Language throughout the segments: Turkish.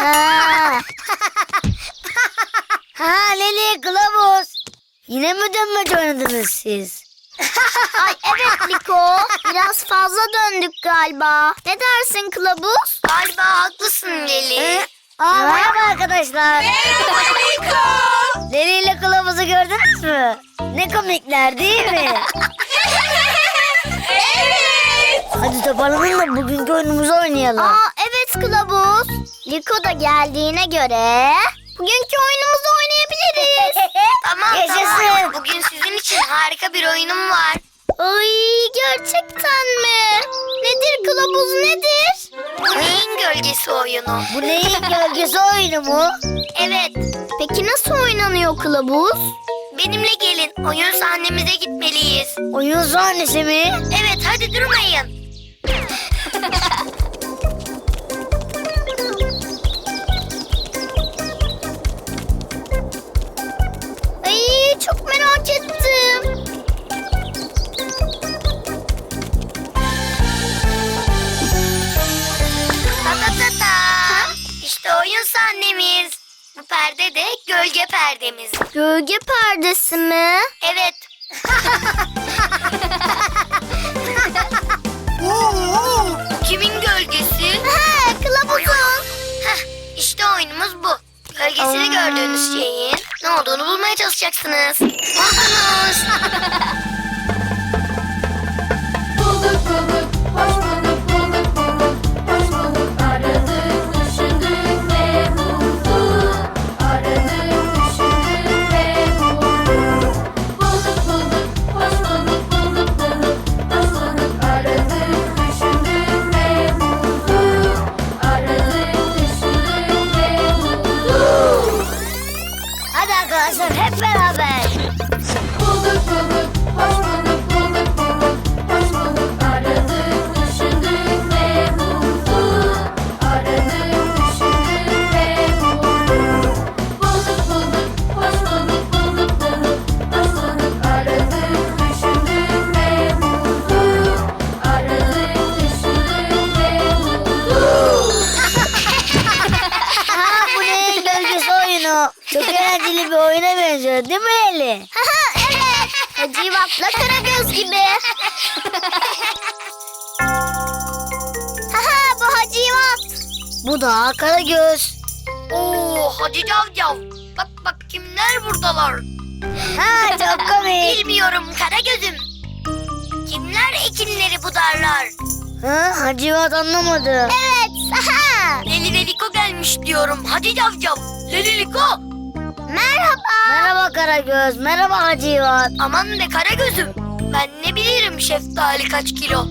Ha. ha Leli kılavuz. Yine mi dönmece oynadınız siz? Ay evet Liko. Biraz fazla döndük galiba. Ne dersin kılavuz? Galiba haklısın Leli. Aa, merhaba arkadaşlar. Merhaba Liko. Leli ile kılavuzu gördünüz mü? Ne komikler değil mi? evet. Hadi toparlanın da bugünkü oyunumuzu oynayalım. Aa evet kılavuz. Liko da geldiğine göre bugünkü oyunumuzu oynayabiliriz. Tamam tamam. Bugün sizin için harika bir oyunum var. Ay gerçekten mi? Nedir kılavuz nedir? Bu neyin gölgesi oyunu? Bu neyin gölgesi oyunu mu? Evet. Peki nasıl oynanıyor kılavuz? Benimle gelin. Oyun sahnemize gitmeliyiz. Oyun sahnesi mi? Evet hadi durmayın. Ay çok merak ettim. Ta ta ta ta. İşte oyun sahnemiz. Bu perde de gölge perdemiz. Gölge perdesi mi? Evet. Bu kimin gölgesi? Ha kılavuzun. Heh, işte oyunumuz bu. Gölgesini gördüğünüz şeyin ne olduğunu bulmaya çalışacaksınız. Buldunuz. Da Karagöz. Oo hadi cavcav. Bak bak kimler buradalar. Ha çok komik. Bilmiyorum kara gözüm. Kimler ekinleri budarlar? Ha Hacivat anlamadı. Evet. Aha. Leli ve Liko gelmiş diyorum. Hadi cavcav. Leli Liko. Merhaba. Merhaba Karagöz, merhaba Hacivat. Aman be kara gözüm. Ben ne bilirim şeftali kaç kilo.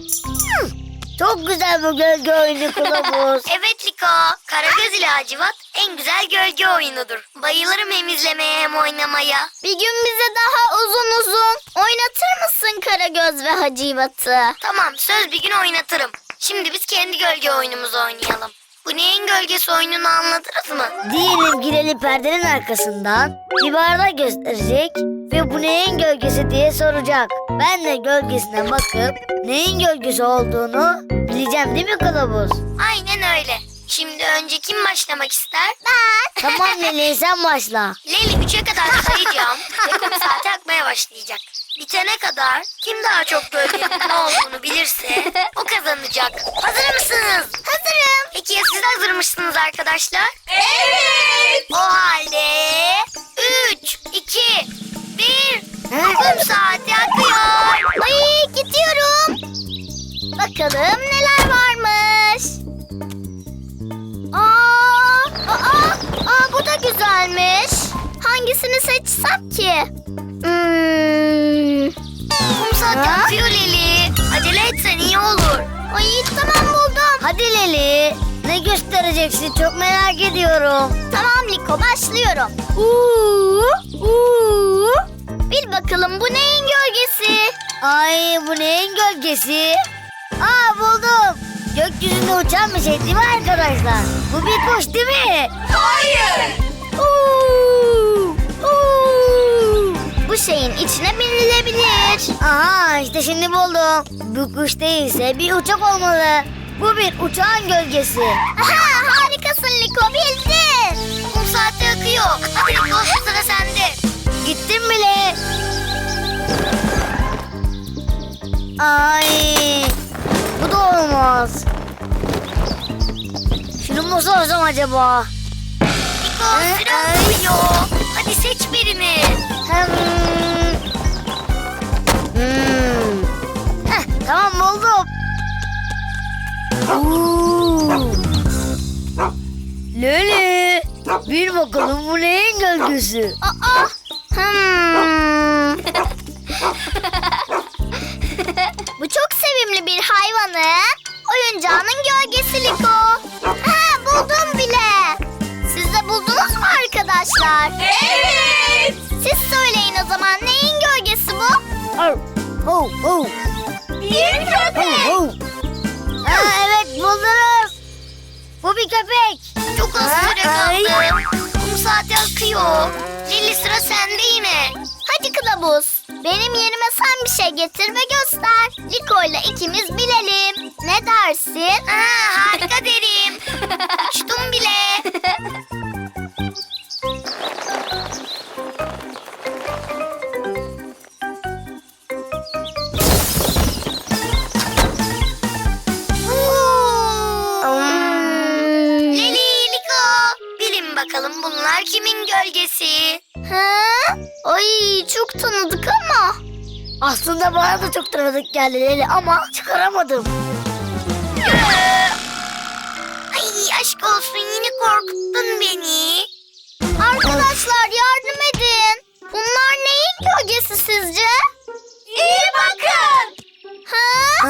Çok güzel bu gölge oyunu kılavuz. Evet Liko. Karagöz ile Hacivat en güzel gölge oyunudur. Bayılırım hem izlemeye hem oynamaya. Bir gün bize daha uzun uzun oynatır mısın Karagöz ve Hacivat'ı? Tamam söz bir gün oynatırım. Şimdi biz kendi gölge oyunumuzu oynayalım. Bu neyin gölgesi oyununu anladınız mı? Diyelim girelim perdenin arkasından bir bardak gösterecek ve bu neyin gölgesi diye soracak. Ben de gölgesine bakıp neyin gölgesi olduğunu bileceğim değil mi kılavuz? Aynen öyle. Şimdi önce kim başlamak ister? Ben. Tamam Leli sen başla. Leyli 3'e kadar sayacağım ve kum saati akmaya başlayacak. Bitene kadar kim daha çok gölgenin ne olduğunu bilirse o kazanacak. Hazır mısınız? Hazırım. Peki ya siz hazır mısınız arkadaşlar? Evet. O halde 3, 2, 1 kum saati akıyor. Ay gidiyorum. Bakalım neler bu da güzelmiş. Hangisini seçsem ki? Hmm. Kum saati Ha? akıyor Leli. Acele etsen iyi olur. Ay tamam buldum. Hadi Leli ne göstereceksin çok merak ediyorum. Tamam Liko başlıyorum. Uuu, uuu. Bil bakalım bu neyin gölgesi? Ay bu neyin gölgesi? Aa buldum. Gökyüzünde uçan bir şey değil mi arkadaşlar? Bu bir kuş değil mi? Hayır. Uuu, uuu. Bu şeyin içine binilebilir. Aha işte şimdi buldum. Bu kuş değilse bir uçak olmalı. Bu bir uçağın gölgesi. Aha, harikasın Liko bildin. Kum saati akıyor. Hadi Liko sıra sende. Gittim bile. Ay. Da olmaz. Şunu mu sorsam acaba? Süre akıyor. Hadi seç birini. Hem... Hmm. Heh, tamam buldum. Oo. Leli. Bir bakalım bu neyin gölgesi? Aa. Hmm. Bir hayvanın oyuncağının gölgesi Liko. Ha buldum bile. Siz de buldunuz mu arkadaşlar? Evet. Siz söyleyin o zaman neyin gölgesi bu? Au, au, au, Bir au, au. Ha, evet buldunuz. Bu bir köpek. Çok az süre kaldı. Kum saati akıyor. Hadi kılavuz. Benim yerime sen bir şey getir ve göster. Liko ile ikimiz bilelim. Ne dersin? Ha, harika derim. Uçtum bile. Hmm. Leli, Liko. Bilin bakalım bunlar kimin gölgesi? Ha? Ay çok tanıdık ama. Aslında bana da çok tanıdık geldi Leli ama çıkaramadım. Ay aşk olsun yine korkuttun beni. Arkadaşlar yardım edin. Bunlar neyin gölgesi sizce? İyi bakın. Ha?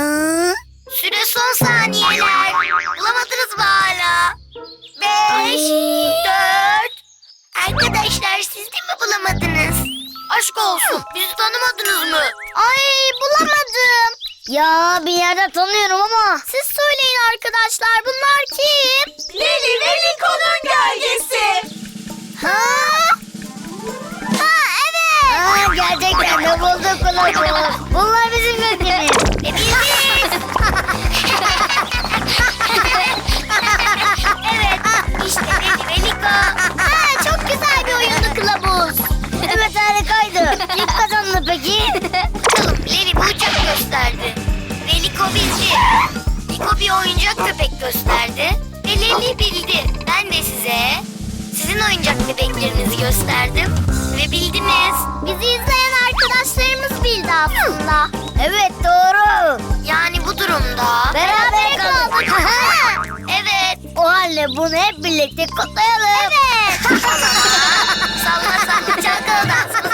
Süre son saniyeler. Bulamadınız mı hala? Beş, dört. Arkadaşlar siz de mi bulamadınız? Aşk olsun bizi tanımadınız mı? Ay bulamadım. Ya bir yerden tanıyorum ama. Siz söyleyin arkadaşlar bunlar kim? Leli ve Liko'nun gölgesi. Ha? Ha evet. Aa, gerçekten de bulduk kılavuz. Bunlar bizim gölgemiz. Biziz. evet işte Leli ve Liko. Kim kazandı peki? Bakalım Leli bir uçak gösterdi. Ve Liko bildi. Liko bir oyuncak köpek gösterdi. Ve Leli bildi. Ben de size sizin oyuncak bebeklerinizi gösterdim. Ve bildiniz. Bizi izleyen arkadaşlarımız bildi aslında. Evet doğru. Yani bu durumda... Beraber kaldık. O halde bunu hep birlikte kutlayalım. Evet. Salla salla çalkala dansımız.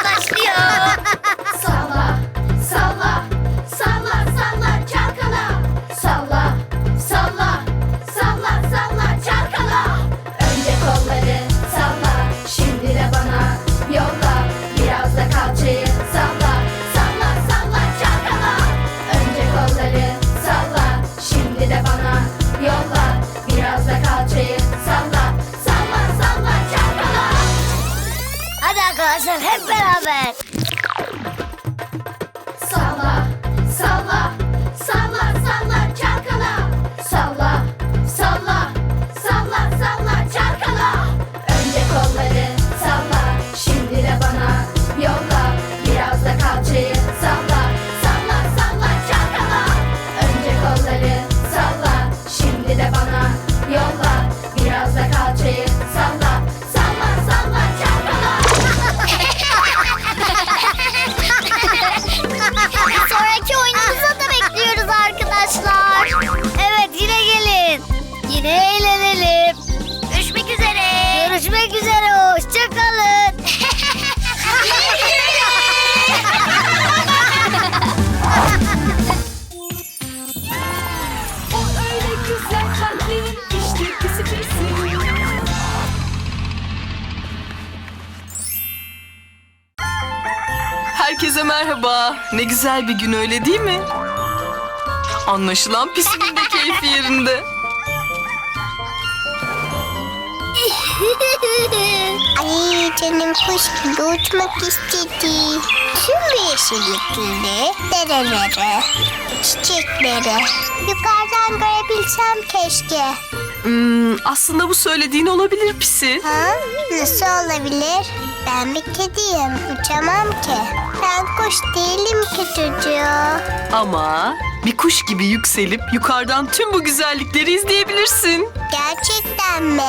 Ne güzel bir gün öyle değil mi? Anlaşılan pisinin de keyfi yerinde. Ay canım kuş gibi uçmak istedi. Tüm yeşillikleri, derelere, çiçekleri yukarıdan görebilsem keşke. Hmm, aslında bu söylediğin olabilir pisi. Ha? Nasıl olabilir? Ben bir kediyim. Uçamam ki. Ben kuş değilim ki çocuğu. Ama bir kuş gibi yükselip yukarıdan tüm bu güzellikleri izleyebilirsin. Gerçekten mi?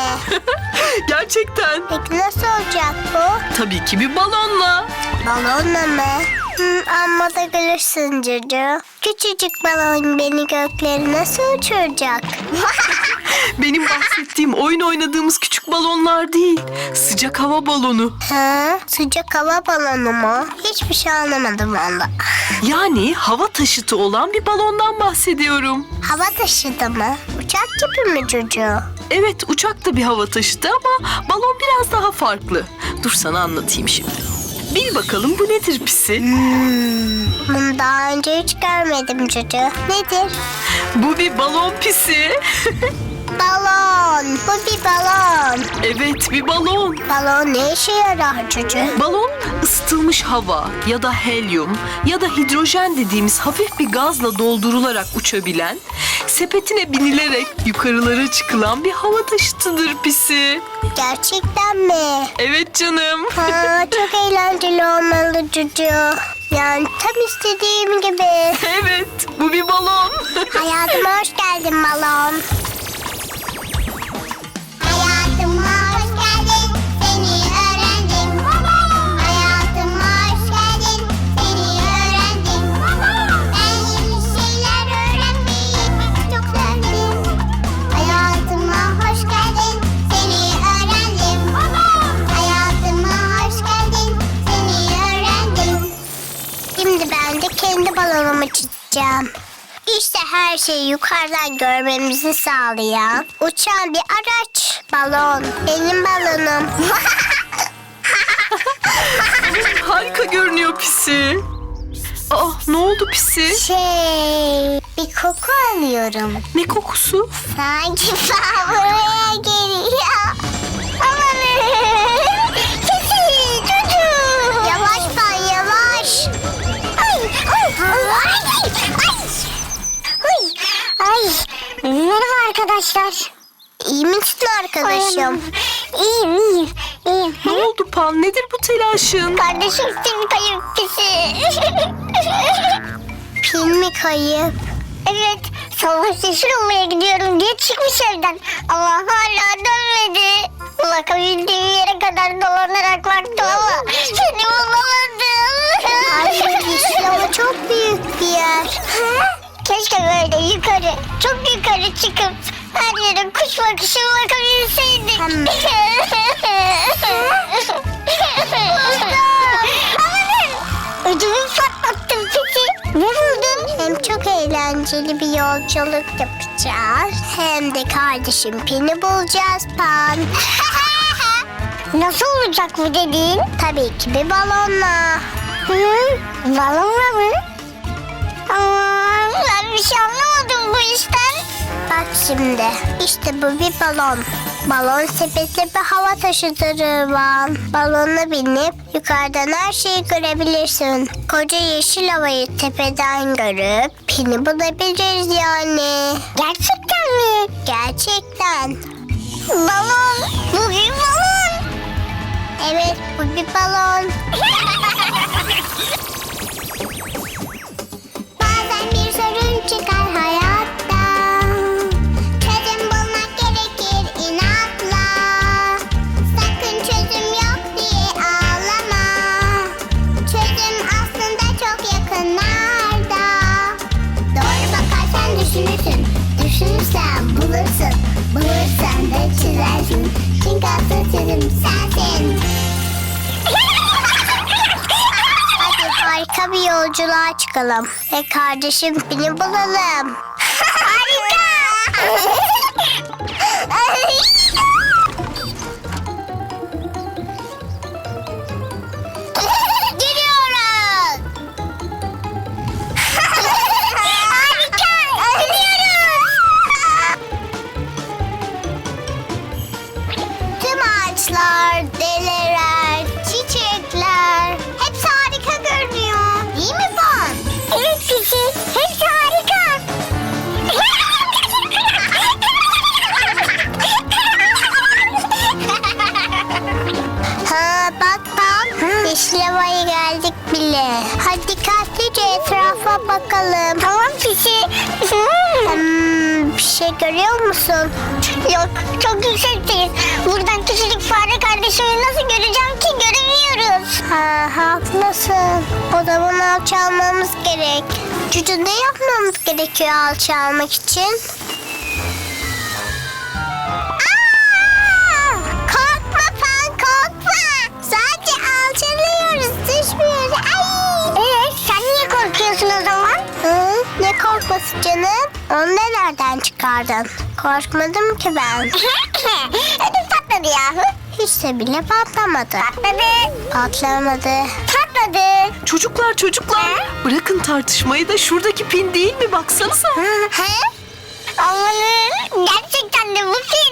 Gerçekten. Peki nasıl olacak bu? Tabii ki bir balonla. Balonla mı? Hı, amma da gülürsün çocuğu. Küçücük balon beni göklere nasıl uçuracak? Benim bahsettiğim oyun oynadığımız küçük balonlar değil. Sıcak hava balonu. ha, sıcak hava balonu mu? Hiçbir şey anlamadım onda. Yani hava taşıtı olan bir balondan bahsediyorum. Hava taşıdı mı? Uçak gibi mi çocuğu? Evet uçak da bir hava taşıtı ama balon biraz daha farklı. Dur sana anlatayım şimdi. Bil bakalım bu nedir pisi? Bunu daha önce hiç görmedim çocuğu. Nedir? Bu bir balon pisi. Balon. Bu bir balon. evet bir balon. Balon ne işe yarar çocuğu? Balon ısıtılmış hava ya da helyum ya da hidrojen dediğimiz hafif bir gazla doldurularak uçabilen, sepetine binilerek yukarılara çıkılan bir hava taşıtıdır pisi. Gerçekten mi? Evet canım. Ha, çok eğlenceli olmalı çocuğu. Yani tam istediğim gibi. evet bu bir balon. Hayatıma hoş geldin balon. Şeyi yukarıdan görmemizi sağlayan uçan bir araç. Balon. Benim balonum. Harika görünüyor pisi. Aa ne oldu pisi? şey, bir koku alıyorum. Ne kokusu? Sanki bana buraya geliyor. Merhaba arkadaşlar. İyi misin arkadaşım? İyiyim, iyiyim, iyiyim. Ne oldu Pan? Nedir bu telaşın? Kardeşim seni kayıp pisi. Pil mi kayıp? Evet. Savaş yeşil olmaya gidiyorum diye çıkmış evden. Ama hala dönmedi. Bırakabildiğim yere kadar dolanarak baktım ama seni bulamadım. Hayır yeşil ama çok büyük bir yer. Keşke böyle yukarı, çok yukarı çıkıp her yere kuş bakışı bakabilseydik. Ödümü patlattım peki. Ne buldun? Hem çok eğlenceli bir yolculuk yapacağız. Hem de kardeşim Pin'i bulacağız Pan. Nasıl olacak bu dediğin? Tabii ki bir balonla. Hı? Balonla mı? Ben bir şey anlamadım bu işten. Bak şimdi işte bu bir balon. Balon sepetli bir hava taşıtırı var. Balona binip yukarıdan her şeyi görebilirsin. Koca yeşil havayı tepeden görüp pini bulabiliriz yani. Gerçekten mi? Gerçekten. Balon. Bu bir balon. Evet bu bir balon. chegar yolculuğa çıkalım. Ve kardeşim beni bulalım. harika. tavaya geldik bile. Hadi dikkatlice etrafa bakalım. Tamam Fişi. Şey, şey, hmm, bir şey görüyor musun? Yok çok yüksekteyiz. Buradan küçücük fare kardeşimi nasıl göreceğim ki göremiyoruz. Ha, haklısın. O zaman alçalmamız gerek. Cücü ne yapmamız gerekiyor alçalmak için? Çıkardın? Korkmadım ki ben. Ödüm patladı yahu. Hiç de bile patlamadı. Patladı. Patlamadı. Patladı. Çocuklar çocuklar bırakın tartışmayı da şuradaki pin değil mi baksanıza. He? Amanın gerçekten de bu pin.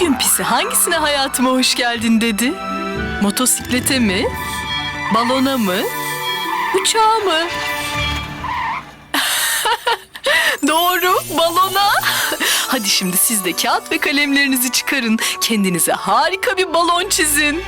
Bugün pisi hangisine hayatıma hoş geldin dedi? Motosiklete mi? Balona mı? Uçağa mı? Doğru, balona. Hadi şimdi siz de kağıt ve kalemlerinizi çıkarın. Kendinize harika bir balon çizin.